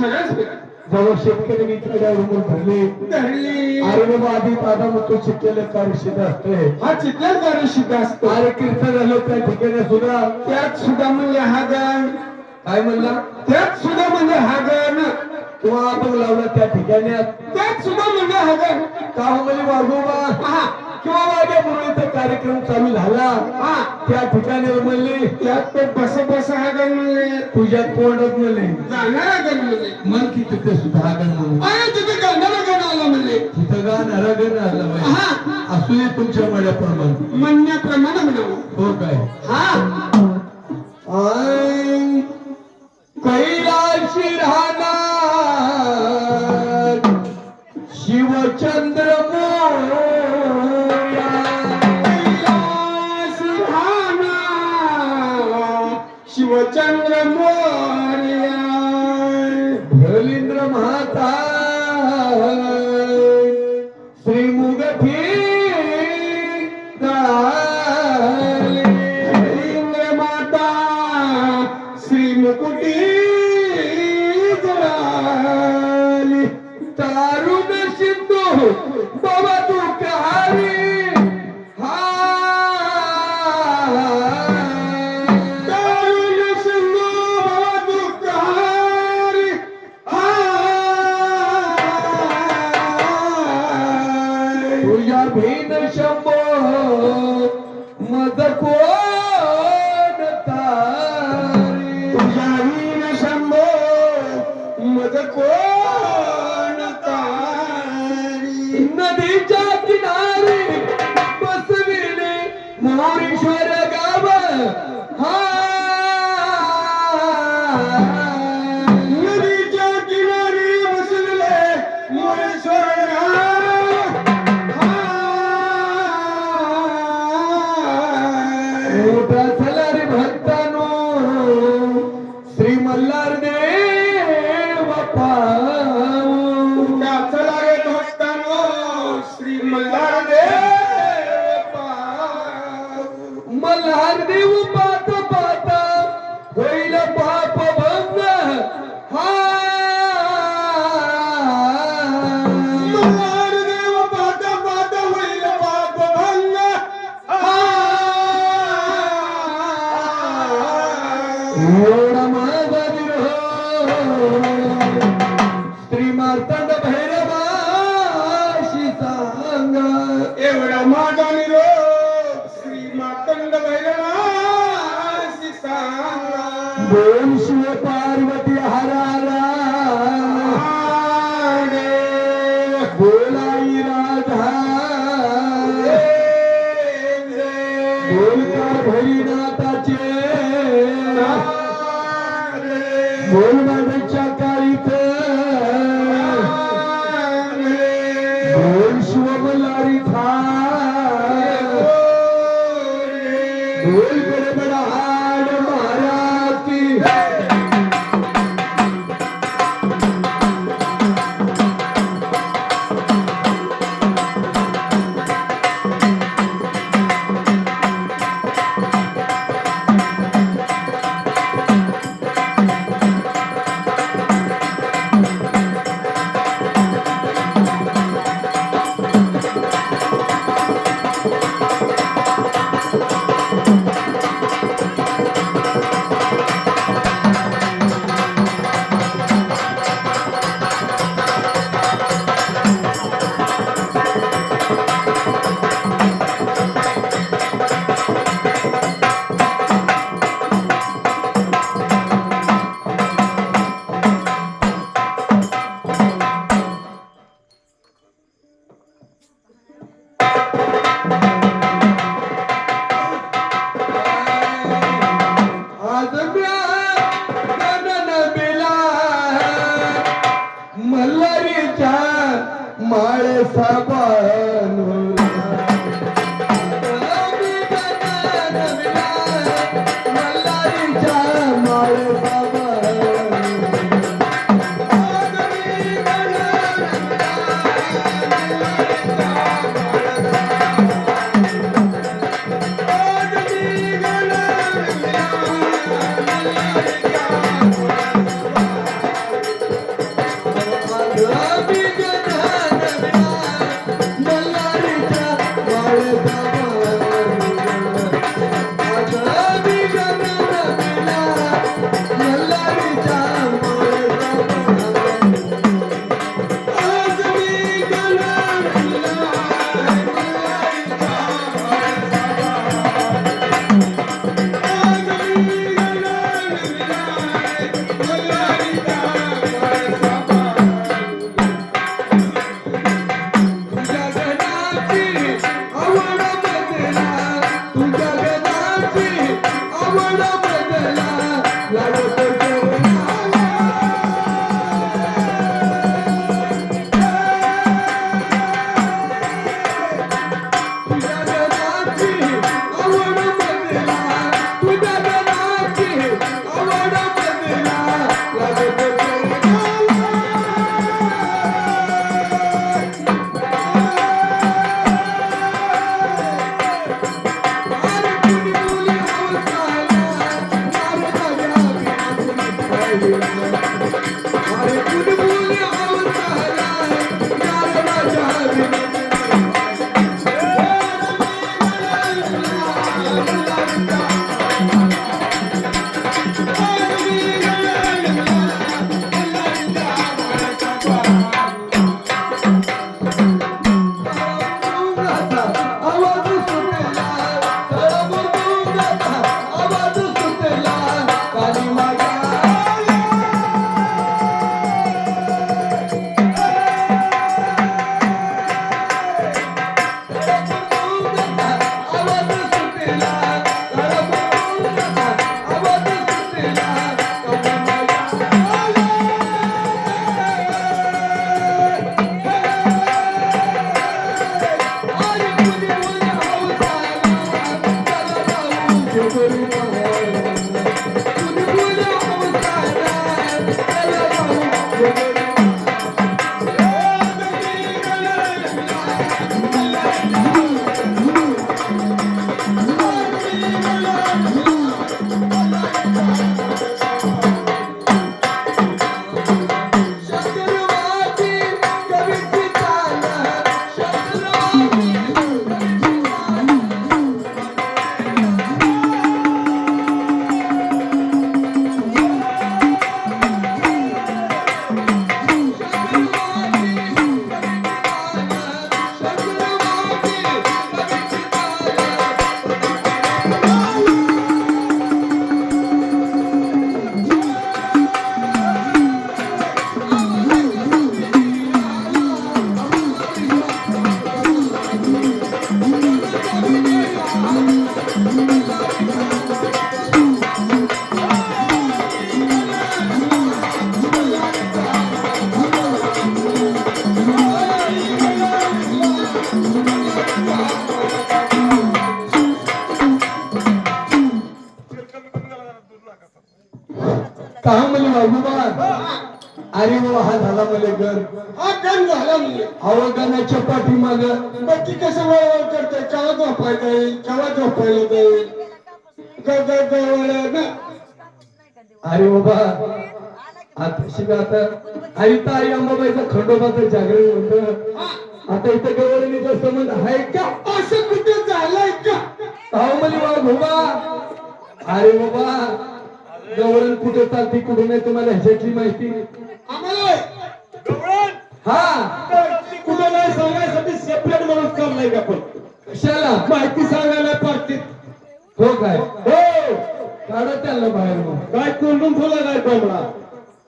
सगळंच. जेव्हा शेतकरी मित्राच्या रूमवर भरले. धरली अरे बाबा आधी दादा म्हणतो शिकलेलं कार्य सिद्ध असते हा चितल्याच गाडी शिद्ध असतो. अरे कीर्तन झालं त्या ठिकाणी सुद्धा. त्यात सुद्धा म्हणजे हा गाण. काय म्हणला? त्यात सुद्धा म्हणजे हा गाण. किंवा आपण लावला त्या ठिकाणी त्यात सुद्धा म्हणजे हा गाण. का हो म्हणजे वाघोबा? हा. किंवा माझ्या मुलीचा कार्यक्रम चालू झाला हा. त्या ठिकाणी म्हणले त्यात तो बस बस हा गाण म्हणजे तुझ्या तोंडात म्हणले जाणारा गाण म्हणजे मन की तिथे सुद्धा अरे तिथे गाणारा गाण आला म्हणजे तिथं गाणारा गण आला पाहिजे हा. असू दे तुमच्या म्हणण्याप्रमाणे म्हणावं हो काय? हा. आय कैलाशी राहणार. शिवचंद्र मोरया. शिवचंद्र ಚಿನ್ನದಿ ಚಾಕಿನಾರಿ ಬಸವಿನಿ ಮೌರೀಶ್ವರ ಗಾವ ಚಿನ್ನದಿ ಚಾಕಿನಾರಿ ಬಸವಿಲೆ ಮೌರೀಶ್ವರ ಸಲರಿ ಭಕ್ತನು ಶ್ರೀ ಮಲ್ಲಾರ ದೇವಪ್ಪ श्री मल्हारदेव मल्हार देव भैरीनाथाचे बोल माझ्या माळे साबण झाला घर. हा गण झाला म्हणजे अवगणाच्या पाठीमाग. बाकी कसं वळवळ करते केव्हा झोपायचं येईल केव्हा झोपायला जाईल? ना अरे बाबा. आता शिवा आता आई तर आई अंबाबाईचा खंडोबाचं जागरण होत. आता इथं गवळणीचा संबंध आहे का? असं कुठं झालंय का? अहो म्हणे बाबा अरे बाबा. गवळण कुठे चालते कुठे नाही तुम्हाला ह्याच्यातली माहिती. आम्हाला हा. कुठं नाही सांगायसाठी सेपरेट माणूस चाललाय का आपण कशाला? माहिती सांगायला पार्टीत हो काय? हो. काढा त्याला बाहेर मग. काय कोंडून ठेवला काय कोंबडा?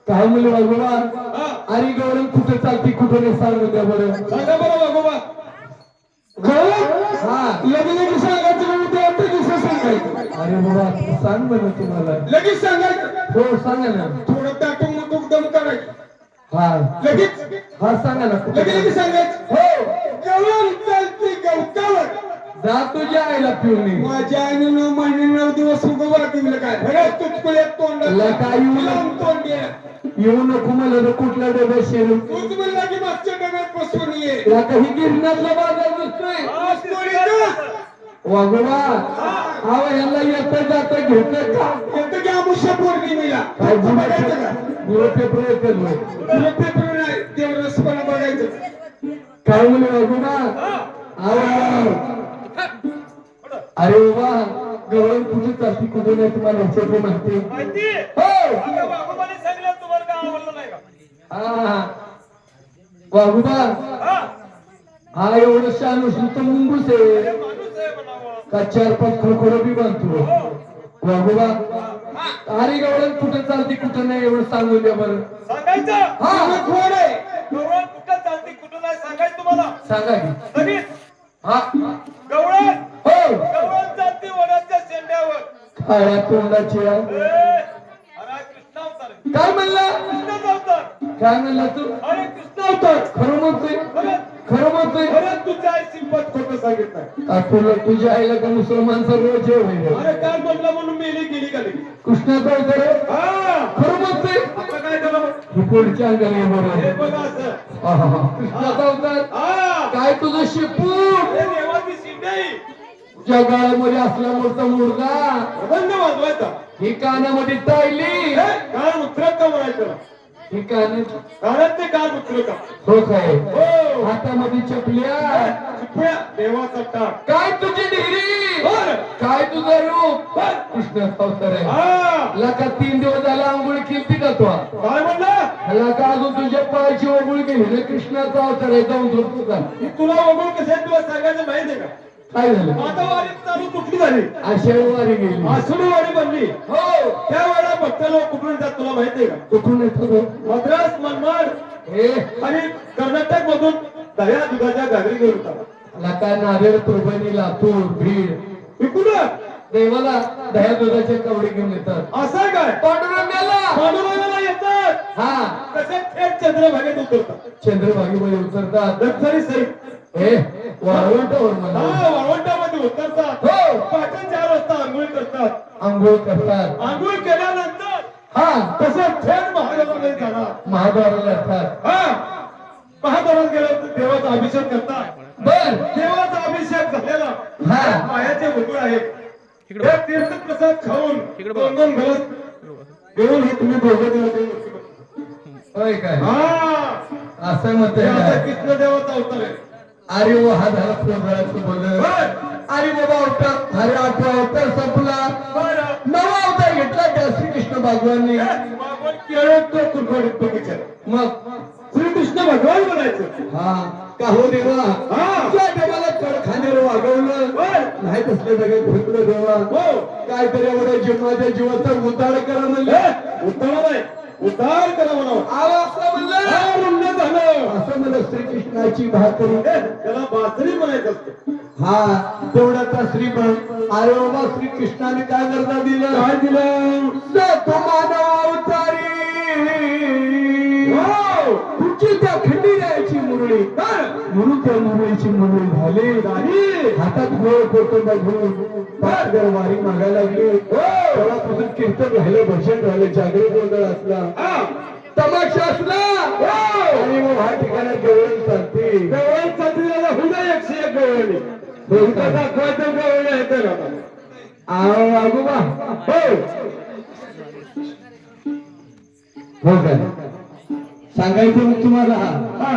काय बाबा हा. अरे गवळण कुठे चालते कुठे नाही सांगू द्या बरं. सांगा बरं बाबा हा. लगेच लगेच सांगायचं दिवसा सांगायचं. अरे बाबा सांग म्हणा तुम्हाला. लगेच सांगायचं. हो सांगा ना. थोडं दाटून मुटूक दम करायचं. लगेच. हा सांगा ना लगेच सांगायचं. हो. गवळ चालते गवतावर. जा तुझ्या आईला पिऊन. माझ्या आईने नऊ महिने नऊ दिवस उभं वाटलं काय? बघा तुटकुल्यात तोंड ला काय येऊ तोंड. येऊ नको मला तर कुठल्या डब्यात शिरून? तूच म्हणला की मागच्या डब्यात बसून ये. या काही गिरणातला बाजार नसतोय वागोबा अहो यांना येत जात घेत का? येतं की आमुष्या पौर्णिमेला काय फक्त बघायचं का? गुरु पेपर येते लोक. तुला पेपर नाही तेवढं रसपणा बघायचं. काय म्हणे अहो अरे बाबा गवळण कुठे चालती कुठे नाही तुम्हाला ह्याच्यातली माहिती? हो. का? हा. एवढं शान असून तर मुंबूस आहे. माणूस आहे म्हणावं का चार पाच खोडखोड बी बांधतो वागोबा अरे गवळण कुठे चालती कुठे नाही एवढं सांगून द्या बरं. सांगायचं? हा. तुला खोड आहे? गवळण कुठं चालते कुठं नाही सांगायचं तुम्हाला. सांगा लगेच हा. गवळण? हो. गवळण चालते वडाच्या शेंड्यावर. काळ्या तोंडाची. काय म्हणला? काय म्हणला तू? अरे कृष्ण अवतार. खरं म्हणतोय. खरं म्हणतोय खरंच तुझ्या आई सिंपत खोटं सांगितलं का तुला तुझ्या आईला का मुसलमानचा रोज जेव अरे काय म्हणलं म्हणून मेली गेली का लगेच? आहे? हा. खरं म्हणतोय आता काय ही पुढच्या अंगाने हे बरोबर बघा असं. कृष्णाचा अवतार? हा. काय तुझं शिपूट हे देवाची शिंदे. ज्या गाळामध्ये असला मोठा मुलगा अभंग वाजवायचा ही कानामध्ये हे कान उतरत का म्हणायचं? ही उतरत का हो काय हो. हातामध्ये चपल्या. चिपळ्या देवाचा टाक. काय तुझी डिग्री काय तुझं रूप? बर. कृष्णाचा अवतार आहे. हा. लका तीन दिवस झाला आंघोळ केली का तो? काय म्हणला? ह्याला का अजून तुझ्या पायाची ओघळ ना कृष्णाचा अवतार आहे जाऊन झोपतो का ही तुला वगळून कसं आहे तुला सांगायचं माहिती आहे का? काय झालं? आता वारी चालू कुठली झाली? आषाढी वारी गेली. आसुडी वारी बनली. हो. त्या वेळेला भक्त लोक कुठून येतात तुला माहिती आहे का? कुठून येतो तो? मद्रास मनमाड. हे. आणि कर्नाटक मधून दह्या दुधाच्या गागरी घेऊन येतात. लका नांदेड परभणी लातूर बीड. इकडून देवाला दह्या दुधाचे कवडे घेऊन येतात. असं काय? पांडुरंगाला. पांडुरंगाला येतात. हा. तसे थेट चंद्रभागेत उतरतात. चंद्रभागेमध्ये उतरतात. लक्झरी सहित. वाळवंटामध्ये उतरतात. हो. पाटण चार वाजता आंघोळ करतात. आंघोळ करतात. आंघोळ केल्यानंतर हा. तसं थेट महादेवाकडे जाणार. महाद्वाराला येतात. हा. महादेवात गेल्यानंतर देवाचा अभिषेक करतात. बर. देवाचा अभिषेक झालेला. हा. पायाचे वगळ आहे. हे तीर्थप्रसाद खाऊन दोन दोन घेऊन हे तुम्ही दोघं देवाचे होय काय? हा. असं आहे कृष्ण देवाचा अवतार आहे. अरे वा हा झाला प्रबळाचं बोल अरे बाबा अवतार. अरे आठवा अवतार संपला. नवा अवतार घेतला त्या श्रीकृष्ण भगवानने. मग? श्रीकृष्ण भगवान म्हणायचं. हा. का हो देवा? हा. त्या देवाला कडखान्यावर वागवलं. नाही तसल्या जागेत फेकलं देवा. हो. काहीतरी एवढ्या जीवनाच्या जीवाचा उतार करा म्हणलं. हे, उद्धार नाही उद्धार करा म्हणावं आवा असं म्हणलं हा, म्हणणं झालं असं म्हणलं श्रीकृष्णाची भाकरी हे, त्याला बासरी म्हणायचं असतं. हा श्रीपण अरे बाबा श्रीकृष्णाने काय करता दिलं काय दिलं अवतारी हो. तुमची त्या खंडीरायाची मुरळी. म्हणून त्या मुरळीची मुरळी झाली. झाली. हातात गोळ कोटंबा घेऊन पाचगर वारी मागायला लागली. तेव्हापासून कीर्तन राहिलं भजन राहिलं जागृत गोंधळ असला. हा. तमाशा असला आणि मग ह्या ठिकाणी जेवण चालते. गवळण चालतीला हुंडा एकशे एक गवळणी हो का? दाखवायचं गवळणी आहे तर. आहो, आगोबा हो. हो काय सांगायचं मग तुम्हाला. हा.